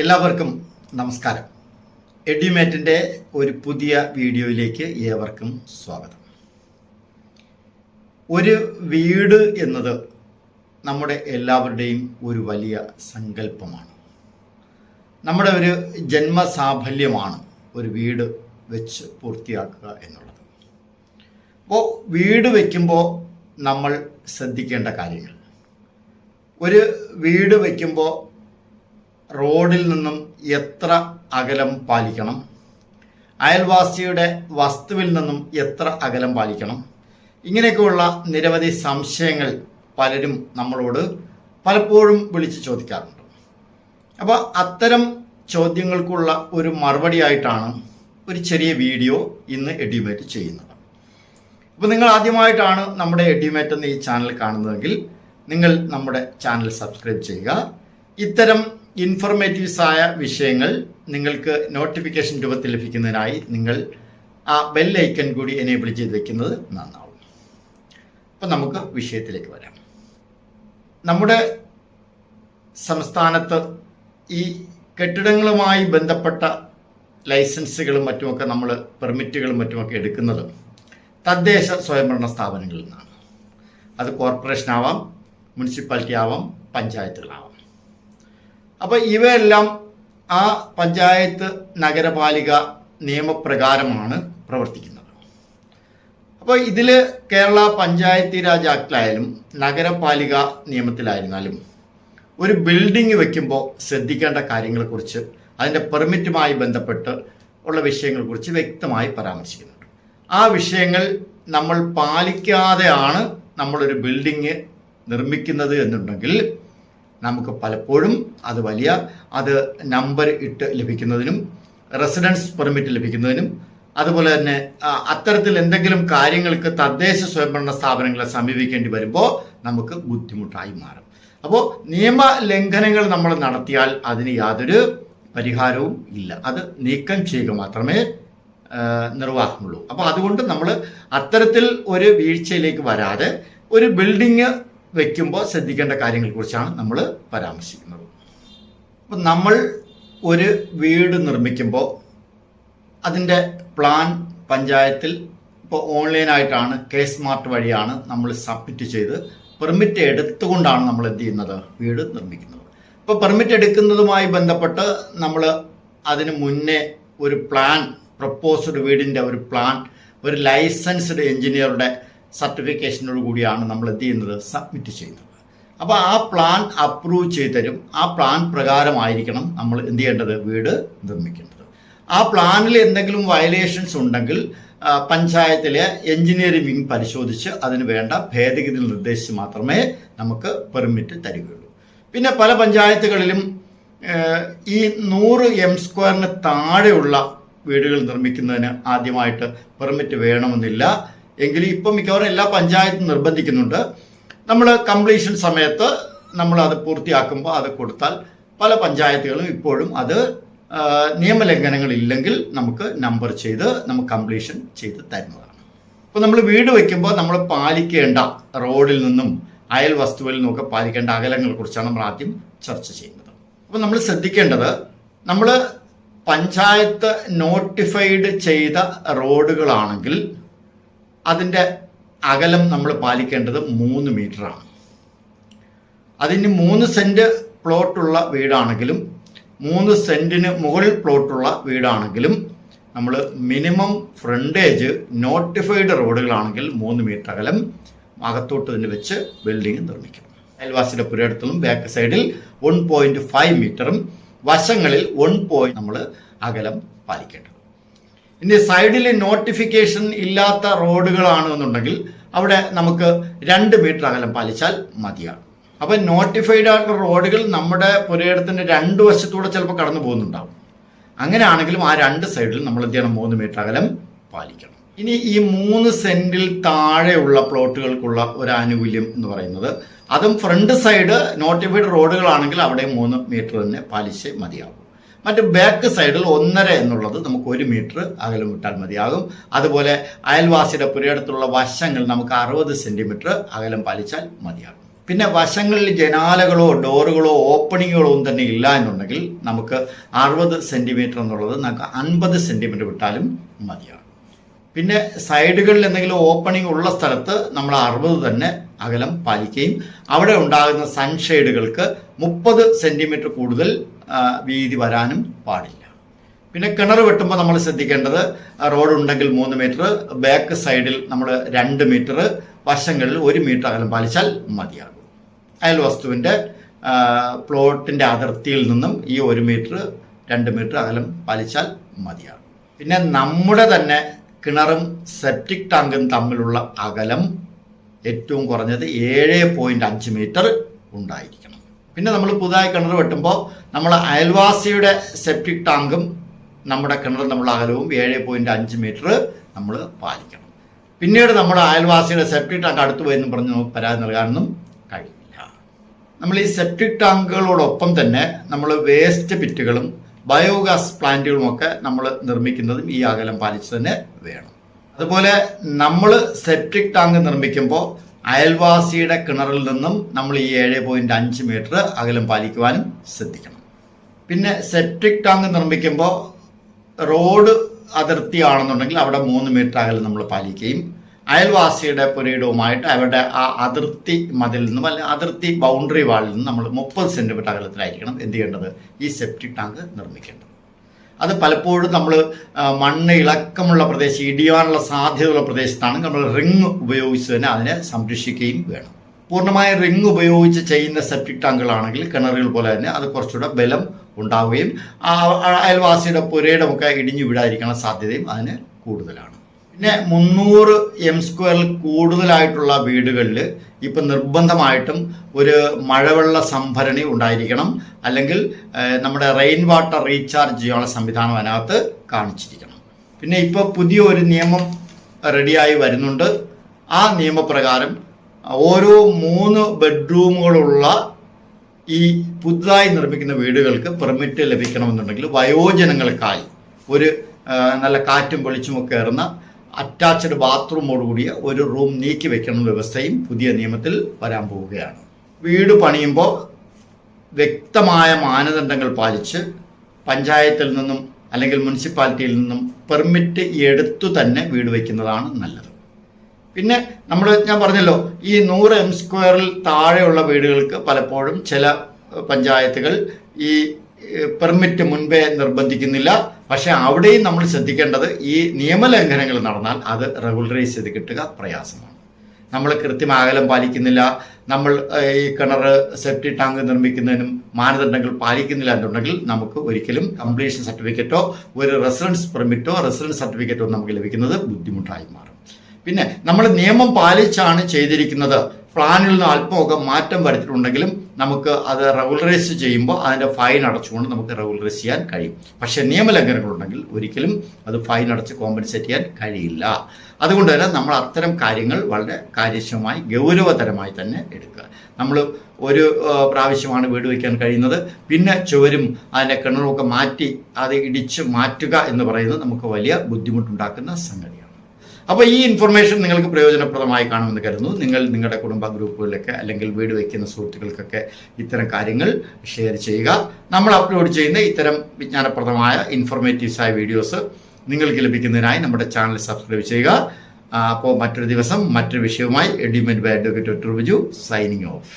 എല്ലാവർക്കും നമസ്കാരം. എഡ്യൂമേറ്റിന്റെ ഒരു പുതിയ വീഡിയോയിലേക്ക് ഏവർക്കും സ്വാഗതം. ഒരു വീട് എന്നത് നമ്മുടെ എല്ലാവരുടെയും ഒരു വലിയ സങ്കല്പമാണ്. നമ്മുടെ ഒരു ജന്മസാഫല്യമാണ് ഒരു വീട് വെച്ച് പൂർത്തിയാക്കുക എന്നുള്ളത്. അപ്പോൾ വീട് വയ്ക്കുമ്പോൾ നമ്മൾ ശ്രദ്ധിക്കേണ്ട കാര്യങ്ങൾ. ഒരു വീട് വയ്ക്കുമ്പോൾ റോഡിൽ നിന്നും എത്ര അകലം പാലിക്കണം? അയൽവാസിയുടെ വസ്തുവിൽ നിന്നും എത്ര അകലം പാലിക്കണം? ഇങ്ങനെയൊക്കെയുള്ള നിരവധി സംശയങ്ങൾ പലരും നമ്മളോട് പലപ്പോഴും വിളിച്ച് ചോദിക്കാറുണ്ട്. അപ്പോൾ അത്തരം ചോദ്യങ്ങൾക്കുള്ള ഒരു മറുപടിയായിട്ടാണ് ഒരു ചെറിയ വീഡിയോ ഇന്ന് എഡ്യൂമേറ്റ് ചെയ്യുന്നത്. അപ്പോൾ നിങ്ങൾ ആദ്യമായിട്ടാണ് നമ്മുടെ എഡ്യൂമേറ്റ് എന്ന ഈ ചാനൽ കാണുന്നതെങ്കിൽ നിങ്ങൾ നമ്മുടെ ചാനൽ സബ്സ്ക്രൈബ് ചെയ്യുക. ഇത്തരം ഇൻഫർമേറ്റീവ്സ് ആയ വിഷയങ്ങൾ നിങ്ങൾക്ക് നോട്ടിഫിക്കേഷൻ രൂപത്തിൽ ലഭിക്കുന്നതിനായി നിങ്ങൾ ആ ബെൽ ഐക്കൺ കൂടി എനേബിൾ ചെയ്ത് വെക്കുന്നത് നന്നാവും. അപ്പം നമുക്ക് വിഷയത്തിലേക്ക് വരാം. നമ്മുടെ സംസ്ഥാനത്ത് ഈ കെട്ടിടങ്ങളുമായി ബന്ധപ്പെട്ട ലൈസൻസുകളും മറ്റുമൊക്കെ നമ്മൾ പെർമിറ്റുകളും മറ്റുമൊക്കെ എടുക്കുന്നത് തദ്ദേശ സ്വയംഭരണ സ്ഥാപനങ്ങളിൽ നിന്നാണ്. അത് കോർപ്പറേഷൻ ആവാം മുനിസിപ്പാലിറ്റി ആവാം പഞ്ചായത്തുകളാവാം. അപ്പോൾ ഇവയെല്ലാം ആ പഞ്ചായത്ത് നഗരപാലിക നിയമപ്രകാരമാണ് പ്രവർത്തിക്കുന്നത്. അപ്പോൾ ഇതിൽ കേരള പഞ്ചായത്തി രാജ് ആക്ടിലായാലും നഗരപാലിക നിയമത്തിലായിരുന്നാലും ഒരു ബിൽഡിംഗ് വെക്കുമ്പോൾ ശ്രദ്ധിക്കേണ്ട കാര്യങ്ങളെക്കുറിച്ച് അതിന്റെ പെർമിറ്റുമായി ബന്ധപ്പെട്ട് ഉള്ള വിഷയങ്ങളെക്കുറിച്ച് വ്യക്തമായി പരാമർശിക്കുന്നുണ്ട്. ആ വിഷയങ്ങൾ നമ്മൾ പാലിക്കാതെയാണ് നമ്മളൊരു ബിൽഡിങ് നിർമ്മിക്കുന്നത് എന്നുണ്ടെങ്കിൽ നമുക്ക് പലപ്പോഴും അത് വലിയ അത് നമ്പർ ഇട്ട് ലഭിക്കുന്നതിനും റെസിഡൻസ് പെർമിറ്റ് ലഭിക്കുന്നതിനും അതുപോലെ തന്നെ അത്തരത്തിൽ എന്തെങ്കിലും കാര്യങ്ങൾക്ക് തദ്ദേശ സ്വയംഭരണ സ്ഥാപനങ്ങളെ സമീപിക്കേണ്ടി വരുമ്പോൾ നമുക്ക് ബുദ്ധിമുട്ടായി മാറും. അപ്പോൾ നിയമ ലംഘനങ്ങൾ നമ്മൾ നടത്തിയാൽ അതിന് യാതൊരു പരിഹാരവും ഇല്ല. അത് നീക്കം ചെയ്യുക മാത്രമേ നിർവാഹമുള്ളൂ. അപ്പോൾ അതുകൊണ്ട് നമ്മൾ അത്തരത്തിൽ ഒരു വീഴ്ചയിലേക്ക് വരാതെ ഒരു ബിൽഡിങ് വെക്കുമ്പോൾ ശ്രദ്ധിക്കേണ്ട കാര്യങ്ങളെക്കുറിച്ചാണ് നമ്മൾ പരാമർശിക്കുന്നത്. അപ്പം നമ്മൾ ഒരു വീട് നിർമ്മിക്കുമ്പോൾ അതിന്റെ പ്ലാൻ പഞ്ചായത്തിൽ ഇപ്പോൾ ഓൺലൈനായിട്ടാണ് കെ സ്മാർട്ട് വഴിയാണ് നമ്മൾ സബ്മിറ്റ് ചെയ്ത് പെർമിറ്റ് എടുത്തുകൊണ്ടാണ് നമ്മൾ എന്ത് ചെയ്യുന്നത്? വീട് നിർമ്മിക്കുന്നത്. ഇപ്പോൾ പെർമിറ്റ് എടുക്കുന്നതുമായി ബന്ധപ്പെട്ട് നമ്മൾ അതിന് മുന്നേ ഒരു പ്ലാൻ പ്രപ്പോസ്ഡ് വീടിന്റെ ഒരു പ്ലാൻ ഒരു ലൈസൻസ്ഡ് എഞ്ചിനീയറുടെ സർട്ടിഫിക്കേഷനോട് കൂടിയാണ് നമ്മൾ എന്ത് ചെയ്യുന്നത്? സബ്മിറ്റ് ചെയ്യുന്നത്. അപ്പോൾ ആ പ്ലാൻ അപ്രൂവ് ചെയ്ത് തരും ആ പ്ലാൻ പ്രകാരമായിരിക്കണം നമ്മൾ എന്ത് ചെയ്യേണ്ടത്? വീട് നിർമ്മിക്കേണ്ടത്. ആ പ്ലാനിൽ എന്തെങ്കിലും വയലേഷൻസ് ഉണ്ടെങ്കിൽ പഞ്ചായത്തിലെ എഞ്ചിനീയറിംഗ് പരിശോധിച്ച് അതിന് വേണ്ട ഭേദഗതി നിർദ്ദേശിച്ച് മാത്രമേ നമുക്ക് പെർമിറ്റ് തരികയുള്ളൂ. പിന്നെ പല പഞ്ചായത്തുകളിലും ഈ നൂറ് എം സ്ക്വയറിന് താഴെയുള്ള വീടുകൾ നിർമ്മിക്കുന്നതിന് ആദ്യമായിട്ട് പെർമിറ്റ് വേണമെന്നില്ല. എങ്കിലും ഇപ്പം മിക്കവാറും എല്ലാ പഞ്ചായത്തും നിർബന്ധിക്കുന്നുണ്ട്. നമ്മൾ കംപ്ലീഷൻ സമയത്ത് നമ്മൾ അത് പൂർത്തിയാക്കുമ്പോൾ അത് കൊടുത്താൽ പല പഞ്ചായത്തുകളും ഇപ്പോഴും അത് ഇല്ലെങ്കിൽ നമുക്ക് നമ്പർ ചെയ്ത് നമുക്ക് കംപ്ലീഷൻ ചെയ്ത് തരുന്നതാണ്. അപ്പോൾ നമ്മൾ വീട് വയ്ക്കുമ്പോൾ നമ്മൾ പാലിക്കേണ്ട റോഡിൽ നിന്നും അയൽ വസ്തുവിൽ നിന്നൊക്കെ പാലിക്കേണ്ട അകലങ്ങളെ കുറിച്ചാണ് നമ്മൾ ആദ്യം ചർച്ച ചെയ്യുന്നത്. അപ്പോൾ നമ്മൾ ശ്രദ്ധിക്കേണ്ടത് നമ്മൾ പഞ്ചായത്ത് നോട്ടിഫൈഡ് ചെയ്ത റോഡുകളാണെങ്കിൽ അതിന്റെ അകലം നമ്മൾ പാലിക്കേണ്ടത് മൂന്ന് മീറ്ററാണ്. അതിന് മൂന്ന് സെന്റ് പ്ലോട്ടുള്ള വീടാണെങ്കിലും മൂന്ന് സെന്റിന് മുകളിൽ പ്ലോട്ടുള്ള വീടാണെങ്കിലും നമ്മൾ മിനിമം ഫ്രണ്ടേജ് നോട്ടിഫൈഡ് റോഡുകളാണെങ്കിൽ മൂന്ന് മീറ്റർ അകലം അകത്തോട്ട് തന്നെ വെച്ച് ബിൽഡിംഗ് നിർമ്മിക്കണം അയൽവാസിയുടെ പുരയിടത്തിലും ബാക്ക് സൈഡിൽ വൺ പോയിന്റ് ഫൈവ് മീറ്ററും വശങ്ങളിൽ വൺ പോയിന്റ് നമ്മൾ അകലം പാലിക്കേണ്ടത് ഇനി സൈഡിൽ നോട്ടിഫിക്കേഷൻ ഇല്ലാത്ത റോഡുകളാണ് എന്നുണ്ടെങ്കിൽ അവിടെ നമുക്ക് രണ്ട് മീറ്റർ അകലം പാലിച്ചാൽ മതിയാണ്. അപ്പൊ നോട്ടിഫൈഡ് ആയിട്ടുള്ള റോഡുകൾ നമ്മുടെ പുരയിടത്തിന്റെ രണ്ട് വശത്തൂടെ ചിലപ്പോൾ കടന്നു പോകുന്നുണ്ടാവും. അങ്ങനെയാണെങ്കിലും ആ രണ്ട് സൈഡിൽ നമ്മൾ എന്ത് ചെയ്യണം? മൂന്ന് മീറ്റർ അകലം പാലിക്കണം. ഇനി ഈ മൂന്ന് സെന്റിൽ താഴെയുള്ള പ്ലോട്ടുകൾക്കുള്ള ഒരു ആനുകൂല്യം എന്ന് പറയുന്നത് അതും ഫ്രണ്ട് സൈഡ് നോട്ടിഫൈഡ് റോഡുകളാണെങ്കിൽ അവിടെ മൂന്ന് മീറ്റർ തന്നെ പാലിച്ച് മതിയാകും മറ്റ് ബാക്ക് സൈഡിൽ ഒന്നര എന്നുള്ളത് നമുക്ക് ഒരു മീറ്റർ അകലം വിട്ടാൽ മതിയാകും. അതുപോലെ അയൽവാസിയുടെ പുരയിടത്തുള്ള വശങ്ങൾ നമുക്ക് അറുപത് സെന്റിമീറ്റർ അകലം പാലിച്ചാൽ മതിയാകും. പിന്നെ വശങ്ങളിൽ ജനാലകളോ ഡോറുകളോ ഓപ്പണിങ്ങുകളോ ഒന്നും തന്നെ ഇല്ല എന്നുണ്ടെങ്കിൽ നമുക്ക് അറുപത് സെന്റിമീറ്റർ എന്നുള്ളത് നമുക്ക് അൻപത് സെന്റിമീറ്റർ വിട്ടാലും മതിയാകും. പിന്നെ സൈഡുകളിൽ എന്തെങ്കിലും ഓപ്പണിംഗ് ഉള്ള സ്ഥലത്ത് നമ്മൾ അറുപത് തന്നെ അകലം പാലിക്കുകയും അവിടെ ഉണ്ടാകുന്ന സൺഷെയ്ഡുകൾക്ക് മുപ്പത് സെന്റിമീറ്റർ കൂടുതൽ വീതി വരാനും പാടില്ല. പിന്നെ കിണർ വെട്ടുമ്പോൾ നമ്മൾ ശ്രദ്ധിക്കേണ്ടത് റോഡ് ഉണ്ടെങ്കിൽ മൂന്ന് മീറ്റർ ബാക്ക് സൈഡിൽ നമ്മൾ രണ്ട് മീറ്റർ വശങ്ങളിൽ ഒരു മീറ്റർ അകലം പാലിച്ചാൽ മതിയാകും. അയൽ വസ്തുവിന്റെ പ്ലോട്ടിന്റെ അതിർത്തിയിൽ നിന്നും ഈ ഒരു മീറ്റർ രണ്ട് മീറ്റർ അകലം പാലിച്ചാൽ മതിയാകും. പിന്നെ നമ്മുടെ തന്നെ കിണറും സെപ്റ്റിക് ടാങ്കും തമ്മിലുള്ള അകലം ഏറ്റവും കുറഞ്ഞത് ഏഴ് പോയിന്റ് അഞ്ച് മീറ്റർ ഉണ്ടായിരിക്കണം. പിന്നെ നമ്മൾ പുതുതായി കിണർ വെട്ടുമ്പോൾ നമ്മൾ അയൽവാസിയുടെ സെപ്റ്റിക് ടാങ്കും നമ്മുടെ കിണറും നമ്മൾ അകലവും ഏഴ് പോയിന്റ് അഞ്ച് മീറ്റർ നമ്മൾ പാലിക്കണം. പിന്നീട് നമ്മൾ അയൽവാസിയുടെ സെപ്റ്റിക് ടാങ്ക് അടുത്ത് പോയെന്നും പറഞ്ഞ് നമുക്ക് പരാതി നൽകാനൊന്നും കഴിയില്ല. നമ്മൾ ഈ സെപ്റ്റിക് ടാങ്കുകളോടൊപ്പം തന്നെ നമ്മൾ വേസ്റ്റ് പിറ്റുകളും ബയോഗ്യാസ് പ്ലാന്റുകളുമൊക്കെ നമ്മൾ നിർമ്മിക്കുന്നതും ഈ അകലം പാലിച്ച് തന്നെ വേണം. അതുപോലെ നമ്മൾ സെപ്റ്റിക് ടാങ്ക് നിർമ്മിക്കുമ്പോൾ അയൽവാസിയുടെ കിണറിൽ നിന്നും നമ്മൾ ഈ ഏഴ് പോയിന്റ് അഞ്ച് മീറ്റർ അകലം പാലിക്കുവാനും ശ്രദ്ധിക്കണം. പിന്നെ സെപ്റ്റിക് ടാങ്ക് നിർമ്മിക്കുമ്പോൾ റോഡ് അതിർത്തിയാണെന്നുണ്ടെങ്കിൽ അവിടെ മൂന്ന് മീറ്റർ അകലം നമ്മൾ പാലിക്കുകയും അയൽവാസിയുടെ പുരയിടവുമായിട്ട് അവരുടെ ആ അതിർത്തി മതിൽ നിന്നും അല്ലെങ്കിൽ അതിർത്തി ബൗണ്ടറി വാളിൽ നിന്നും നമ്മൾ മുപ്പത് സെന്റിമീറ്റർ അകലത്തിലായിരിക്കണം എന്ത് ചെയ്യേണ്ടത്? ഈ സെപ്റ്റിക് ടാങ്ക് നിർമ്മിക്കേണ്ടത്. അത് പലപ്പോഴും നമ്മൾ മണ്ണ് ഇളക്കമുള്ള പ്രദേശം ഇടിയാനുള്ള സാധ്യതയുള്ള പ്രദേശത്താണ് നമ്മൾ റിങ് ഉപയോഗിച്ച് തന്നെ അതിനെ സംരക്ഷിക്കുകയും വേണം. പൂർണമായ റിങ് ഉപയോഗിച്ച് ചെയ്യുന്ന സെപ്റ്റിക് ടാങ്കുകളാണെങ്കിൽ കിണറുകൾ പോലെ തന്നെ അത് കുറച്ചുകൂടെ ബലം ഉണ്ടാവുകയും ആ പുരയുടെ ഒക്കെ ഇടിഞ്ഞു വീഴാതിരിക്കാനുള്ള സാധ്യതയും അതിന് കൂടുതലാണ്. പിന്നെ മുന്നൂറ് എം സ്ക്വയറിൽ കൂടുതലായിട്ടുള്ള വീടുകളിൽ ഇപ്പം നിർബന്ധമായിട്ടും ഒരു മഴവെള്ള സംഭരണി ഉണ്ടായിരിക്കണം. അല്ലെങ്കിൽ നമ്മുടെ റെയിൻ വാട്ടർ റീചാർജ് ചെയ്യാനുള്ള സംവിധാനം അതിനകത്ത് കാണിച്ചിരിക്കണം. പിന്നെ ഇപ്പോൾ പുതിയ ഒരു നിയമം റെഡിയായി വരുന്നുണ്ട്. ആ നിയമപ്രകാരം ഓരോ മൂന്ന് ബെഡ്റൂമുകളുള്ള ഈ പുതുതായി നിർമ്മിക്കുന്ന വീടുകൾക്ക് പെർമിറ്റ് ലഭിക്കണമെന്നുണ്ടെങ്കിൽ വയോജനങ്ങൾക്കായി ഒരു നല്ല കാറ്റും വെളിച്ചുമൊക്കെ കയറുന്ന അറ്റാച്ച്ഡ് ബാത്റൂമോടുകൂടിയ ഒരു റൂം നീക്കി വെക്കുന്ന വ്യവസ്ഥയും പുതിയ നിയമത്തിൽ വരാൻ പോവുകയാണ്. വീട് പണിയുമ്പോൾ വ്യക്തമായ മാനദണ്ഡങ്ങൾ പാലിച്ച് പഞ്ചായത്തിൽ നിന്നും അല്ലെങ്കിൽ മുനിസിപ്പാലിറ്റിയിൽ നിന്നും പെർമിറ്റ് എടുത്തു തന്നെ വീട് വയ്ക്കുന്നതാണ് നല്ലത്. പിന്നെ നമ്മൾ ഞാൻ പറഞ്ഞല്ലോ ഈ നൂറ് എം സ്ക്വയറിൽ താഴെയുള്ള വീടുകൾക്ക് പലപ്പോഴും ചില പഞ്ചായത്തുകൾ ഈ പെർമിറ്റ് മുൻപേ നിർബന്ധിക്കുന്നില്ല. പക്ഷെ അവിടെയും നമ്മൾ ശ്രദ്ധിക്കേണ്ടത് ഈ നിയമലംഘനങ്ങൾ നടന്നാൽ അത് റെഗുലറൈസ് ചെയ്ത് കിട്ടുക പ്രയാസമാണ്. നമ്മൾ കൃത്യം അകലം പാലിക്കുന്നില്ല നമ്മൾ ഈ കിണർ സെപ്റ്റി ടാങ്ക് നിർമ്മിക്കുന്നതിനും മാനദണ്ഡങ്ങൾ പാലിക്കുന്നില്ല എന്നുണ്ടെങ്കിൽ നമുക്ക് ഒരിക്കലും കംപ്ലീഷൻ സർട്ടിഫിക്കറ്റോ ഒരു റെസിഡൻസ് പെർമിറ്റോ റെസിഡൻസ് സർട്ടിഫിക്കറ്റോ നമുക്ക് ലഭിക്കുന്നത് ബുദ്ധിമുട്ടായി മാറും. പിന്നെ നമ്മൾ നിയമം പാലിച്ചാണ് ചെയ്തിരിക്കുന്നത്. പ്ലാനിൽ നിന്ന് അല്പമൊക്കെ മാറ്റം വരുത്തിയിട്ടുണ്ടെങ്കിലും നമുക്ക് അത് റെഗുലറൈസ് ചെയ്യുമ്പോൾ അതിന്റെ ഫൈൻ അടച്ചുകൊണ്ട് നമുക്ക് റെഗുലറൈസ് ചെയ്യാൻ കഴിയും. പക്ഷേ നിയമലംഘനങ്ങളുണ്ടെങ്കിൽ ഒരിക്കലും അത് ഫൈൻ അടച്ച് കോമ്പൻസേറ്റ് ചെയ്യാൻ കഴിയില്ല. അതുകൊണ്ട് തന്നെ നമ്മൾ അത്തരം കാര്യങ്ങൾ വളരെ കാര്യക്ഷമമായി ഗൗരവതരമായി തന്നെ എടുക്കുക. നമ്മൾ ഒരു പ്രാവശ്യമാണ് വീട് വയ്ക്കാൻ കഴിയുന്നത്. പിന്നെ ചുവരും അതിന്റെ കിണറുമൊക്കെ മാറ്റി അത് ഇടിച്ച് മാറ്റുക എന്ന് പറയുന്നത് നമുക്ക് വലിയ ബുദ്ധിമുട്ടുണ്ടാക്കുന്ന സംഗതിയാണ്. അപ്പോൾ ഈ ഇൻഫർമേഷൻ നിങ്ങൾക്ക് പ്രയോജനപ്രദമായി കാണുമെന്ന് കരുതുന്നു. നിങ്ങൾ നിങ്ങളുടെ കുടുംബ ഗ്രൂപ്പുകളിലൊക്കെ അല്ലെങ്കിൽ വീട് വയ്ക്കുന്ന സുഹൃത്തുക്കൾക്കൊക്കെ ഇത്തരം കാര്യങ്ങൾ ഷെയർ ചെയ്യുക. നമ്മൾ അപ്ലോഡ് ചെയ്യുന്ന ഇത്തരം വിജ്ഞാനപ്രദമായ ഇൻഫോർമേറ്റീവ്സായ വീഡിയോസ് നിങ്ങൾക്ക് ലഭിക്കുന്നതിനായി നമ്മുടെ ചാനൽ സബ്സ്ക്രൈബ് ചെയ്യുക. അപ്പോൾ മറ്റൊരു ദിവസം മറ്റൊരു വിഷയവുമായി എഡിമെന്റ് by advocate Rubiju signing off